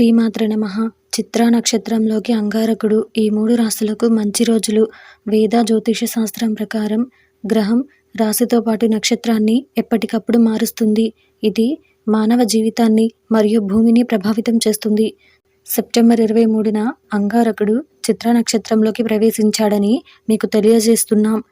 శ్రీమాత్ర నమ. చిత్రా నక్షత్రంలోకి అంగారకుడు ఈ మూడు రాశులకు మంచి రోజులు. వేద జ్యోతిష శాస్త్రం ప్రకారం గ్రహం రాశితో పాటు నక్షత్రాన్ని ఎప్పటికప్పుడు మారుస్తుంది. ఇది మానవ జీవితాన్ని మరియు భూమిని ప్రభావితం చేస్తుంది. సెప్టెంబర్ ఇరవై మూడున అంగారకుడు చిత్ర నక్షత్రంలోకి ప్రవేశించాడని మీకు తెలియజేస్తున్నాం.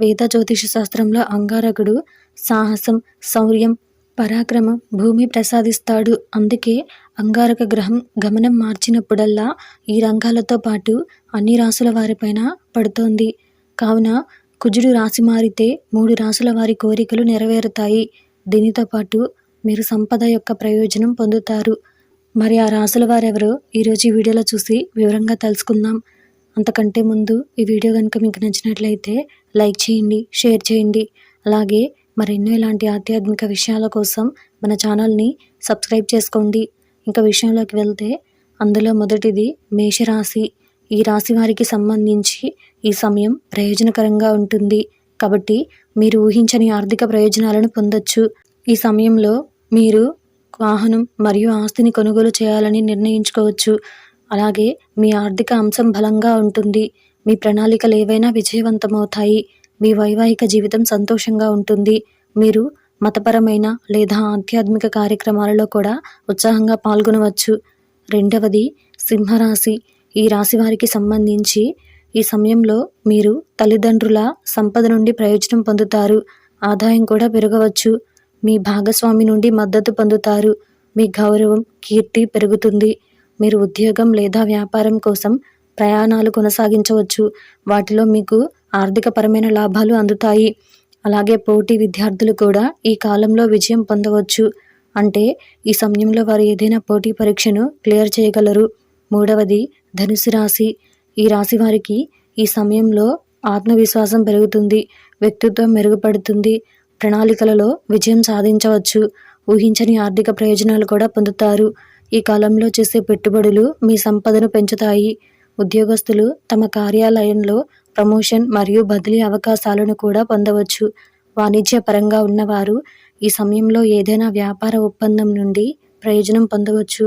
వేద జ్యోతిష శాస్త్రంలో అంగారకుడు సాహసం శౌర్యం పరాక్రమం భూమి ప్రసాదిస్తాడు. అందుకే అంగారక గ్రహం గమనం మార్చినప్పుడల్లా ఈ రంగాలతో పాటు అన్ని రాసుల వారిపైన పడుతోంది. కావున కుజుడు రాశి మారితే మూడు రాసుల వారి కోరికలు నెరవేరుతాయి. దీనితో పాటు మీరు సంపద యొక్క ప్రయోజనం పొందుతారు. మరి ఆ రాసుల వారెవరో ఈరోజు ఈ వీడియోలో చూసి వివరంగా తెలుసుకుందాం. అంతకంటే ముందు ఈ వీడియో కనుక మీకు నచ్చినట్లయితే లైక్ చేయండి షేర్ చేయండి. అలాగే మరెన్నో ఇలాంటి ఆధ్యాత్మిక విషయాల కోసం మన ఛానల్ని సబ్స్క్రైబ్ చేసుకోండి. ఇంకా విషయంలోకి వెళ్తే అందులో మొదటిది మేషరాశి. ఈ రాశి వారికి సంబంధించి ఈ సమయం ప్రయోజనకరంగా ఉంటుంది. కాబట్టి మీరు ఊహించని ఆర్థిక ప్రయోజనాలను పొందొచ్చు. ఈ సమయంలో మీరు వాహనం మరియు ఆస్తిని కొనుగోలు చేయాలని నిర్ణయించుకోవచ్చు. అలాగే మీ ఆర్థిక అంశం బలంగా ఉంటుంది. మీ ప్రణాళికలు ఏవైనా విజయవంతమవుతాయి. మీ వైవాహిక జీవితం సంతోషంగా ఉంటుంది. మీరు మతపరమైన లేదా ఆధ్యాత్మిక కార్యక్రమాలలో కూడా ఉత్సాహంగా పాల్గొనవచ్చు. రెండవది సింహరాశి. ఈ రాశి వారికి సంబంధించి ఈ సమయంలో మీరు తల్లిదండ్రుల సంపద నుండి ప్రయోజనం పొందుతారు. ఆదాయం కూడా పెరగవచ్చు. మీ భాగస్వామి నుండి మద్దతు పొందుతారు. మీ గౌరవం కీర్తి పెరుగుతుంది. మీరు ఉద్యోగం లేదా వ్యాపారం కోసం ప్రయాణాలు కొనసాగించవచ్చు. వాటిలో మీకు ఆర్థికపరమైన లాభాలు అందుతాయి. అలాగే పోటీ విద్యార్థులు కూడా ఈ కాలంలో విజయం పొందవచ్చు. అంటే ఈ సమయంలో వారు ఏదైనా పోటీ పరీక్షను క్లియర్ చేయగలరు. మూడవది ధనుసు రాశి. ఈ రాశి వారికి ఈ సమయంలో ఆత్మవిశ్వాసం పెరుగుతుంది వ్యక్తిత్వం మెరుగుపడుతుంది ప్రణాళికలలో విజయం సాధించవచ్చు ఊహించని ఆర్థిక ప్రయోజనాలు కూడా పొందుతారు. ఈ కాలంలో చేసే పెట్టుబడులు మీ సంపదను పెంచుతాయి. ఉద్యోగస్తులు తమ కార్యాలయంలో ప్రమోషన్ మరియు బదిలీ అవకాశాలను కూడా పొందవచ్చు. వాణిజ్యపరంగా ఉన్నవారు ఈ సమయంలో ఏదైనా వ్యాపార ఒప్పందం నుండి ప్రయోజనం పొందవచ్చు.